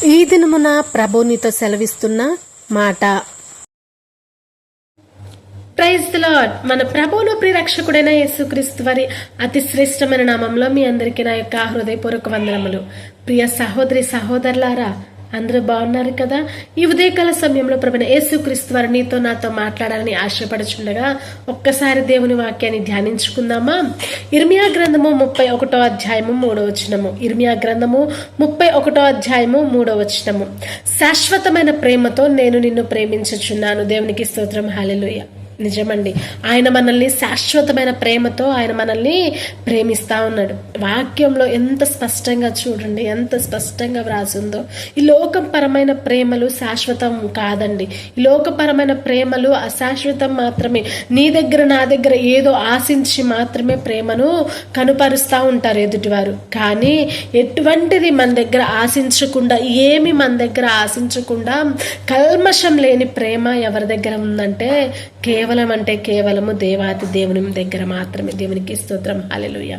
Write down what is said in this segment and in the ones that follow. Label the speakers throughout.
Speaker 1: ఈ దినమున ప్రభునితో సెలవిస్తున్న మాట. ప్రైజ్ ది లార్డ్ మన ప్రభువును ప్రిరక్షకుడైన యేసుక్రీస్తు వారి అతి శ్రేష్టమైన నామంలో మీ అందరికీ నా యొక్క హృదయపూర్వక వందనములు. ప్రియ సహోదరి సహోదరులారా అందరూ బాగున్నారు కదా? ఈ ఉదయకాల సమయంలో ప్రభుణ యేసుక్రీస్తు వారు నీతో నాతో మాట్లాడాలని ఆశపడుచుండగా ఒక్కసారి దేవుని వాక్యాన్ని ధ్యానించుకుందామా? ఇర్మియా గ్రంథము ముప్పై ఒకటో అధ్యాయము మూడో వచనము. ఇర్మియా గ్రంథము ముప్పై ఒకటో అధ్యాయము మూడో వచనము. శాశ్వతమైన ప్రేమతో నేను నిన్ను ప్రేమించుచున్నాను. దేవునికి స్తోత్రం. హాలెలుయ నిజమండి. ఆయన మనల్ని శాశ్వతమైన ప్రేమతో ఆయన మనల్ని ప్రేమిస్తా ఉన్నాడు. వాక్యంలో ఎంత స్పష్టంగా చూడండి ఎంత స్పష్టంగా వ్రాసిందో. ఈ లోకపరమైన ప్రేమలు శాశ్వతం కాదండి. ఈ లోకపరమైన ప్రేమలు అశాశ్వతం మాత్రమే. నీ దగ్గర నా దగ్గర ఏదో ఆశించి మాత్రమే ప్రేమను కనుపరుస్తూ ఉంటారు ఎదుటివారు. కానీ ఎటువంటిది మన దగ్గర ఆశించకుండా ఏమి మన దగ్గర ఆశించకుండా కల్మషం లేని ప్రేమ ఎవరి దగ్గర ఉందంటే కే కేవలం అంటే కేవలము దేవాతి దేవుని దగ్గర మాత్రమే. దేవునికి స్తోత్రం. హాలెలుయ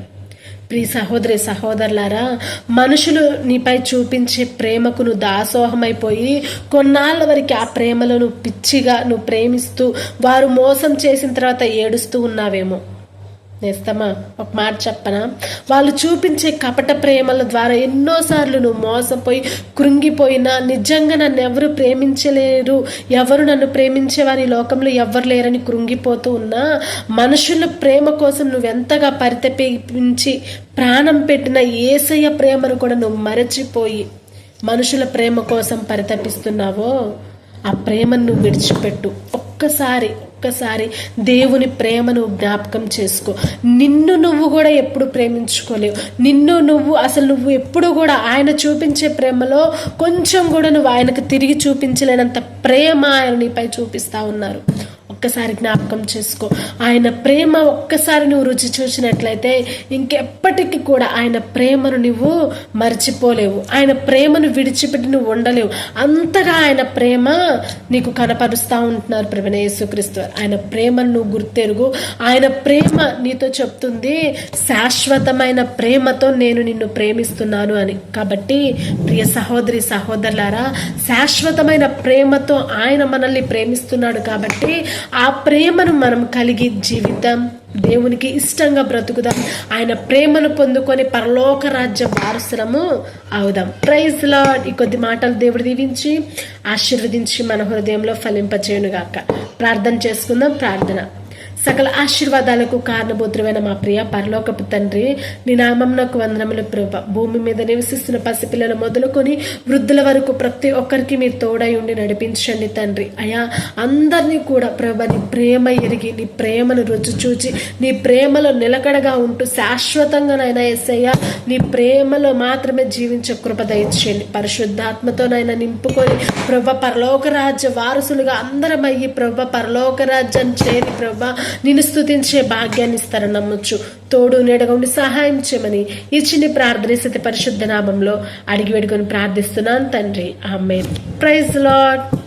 Speaker 1: ప్రియ సహోదరి సహోదరులారా మనుషులు నీపై చూపించే ప్రేమకు నువ్వు దాసోహమైపోయి కొన్నాళ్ళ వరకు ఆ ప్రేమలను పిచ్చిగా నువ్వు ప్రేమిస్తూ వారు మోసం చేసిన తర్వాత ఏడుస్తూ ఉన్నావేమో. నేస్తమా? ఒక మాట చెప్పనా? వాళ్ళు చూపించే కపట ప్రేమల ద్వారా ఎన్నోసార్లు నువ్వు మోసపోయి కృంగిపోయినా నిజంగా నన్ను ఎవరు ప్రేమించలేరు. ఎవరు నన్ను ప్రేమించేవారి లోకంలో ఎవరు లేరని కృంగిపోతూ ఉన్నా మనుషుల ప్రేమ కోసం నువ్వెంతగా పరితపించి ప్రాణం పెట్టిన ఏసయ్య ప్రేమను కూడా నువ్వు మరచిపోయి మనుషుల ప్రేమ కోసం పరితపిస్తున్నావో ఆ ప్రేమను నువ్వు విడిచిపెట్టు. ఒక్కసారి ఒక్కసారి దేవుని ప్రేమను జ్ఞాపకం చేసుకో. నిన్ను నువ్వు కూడా ఎప్పుడు ప్రేమించుకోలేవు. నిన్ను నువ్వు అసలు నువ్వు ఎప్పుడు కూడా ఆయన చూపించే ప్రేమలో కొంచెం కూడా నువ్వు ఆయనకు తిరిగి చూపించలేనంత ప్రేమ ఆయన నీపై చూపిస్తా ఉన్నారు. ఒక్కసారి జ్ఞాపకం చేసుకో. ఆయన ప్రేమ ఒక్కసారి నువ్వు రుచి చూసినట్లయితే ఇంకెప్పటికీ కూడా ఆయన ప్రేమను నువ్వు మర్చిపోలేవు. ఆయన ప్రేమను విడిచిపెట్టి నువ్వు ఉండలేవు. అంతగా ఆయన ప్రేమ నీకు కనపరుస్తూ ఉంటున్నారు ప్రవీణ యేసుక్రీస్తు. ఆయన ప్రేమను నువ్వు గుర్తెరుగు. ఆయన ప్రేమ నీతో చెప్తుంది శాశ్వతమైన ప్రేమతో నేను నిన్ను ప్రేమిస్తున్నాను అని. కాబట్టి ప్రియ సహోదరి సహోదరులారా శాశ్వతమైన ప్రేమతో ఆయన మనల్ని ప్రేమిస్తున్నాడు కాబట్టి ఆ ప్రేమను మనం కలిగి జీవితం దేవునికి ఇష్టంగా బ్రతుకుదాం. ఆయన ప్రేమను పొందుకొని పరలోక రాజ్య వారసులము అవుదాం. ప్రైజ్ లా ఈ కొద్ది మాటలు దేవుడు దీవించి ఆశీర్వదించి మన హృదయంలో ఫలింపచేయునుగాక. ప్రార్థన చేసుకుందాం. ప్రార్థన. సకల ఆశీర్వాదాలకు కారణభూతులైన మా ప్రియ పరలోకపు తండ్రి నీ నామంనకు వందనములు ప్రభ భూమి మీద నివసిస్తున్న పసిపిల్లలు మొదలుకొని వృద్ధుల వరకు ప్రతి ఒక్కరికి మీరు తోడై ఉండి నడిపించండి తండ్రి. అయా అందరినీ కూడా ప్రభ నీ ప్రేమ ఎరిగి నీ ప్రేమను రుచి చూచి నీ ప్రేమలో నిలకడగా ఉంటూ శాశ్వతంగా నైనా ఎస్సయ్య నీ ప్రేమలో మాత్రమే జీవించే కృప దయచేయండి. పరిశుద్ధాత్మతోనైనా నింపుకొని ప్రభ పరలోక రాజ్య వారసులుగా అందరం అయ్యి ప్రభ పరలోక రాజ్యం చేరి ప్రభ నిన్ను స్తుతించే భాగ్యాన్ని ఇస్తారని నమ్మొచ్చు తోడు నీడగా ఉండి సహాయం చేయమని ఈ చిన్ని ప్రార్థన స్థితి పరిశుద్ధ నామంలో అడిగి వేడుకొని ప్రార్థిస్తున్నాను తండ్రి. ఆమె ప్రైజ్ లాడ్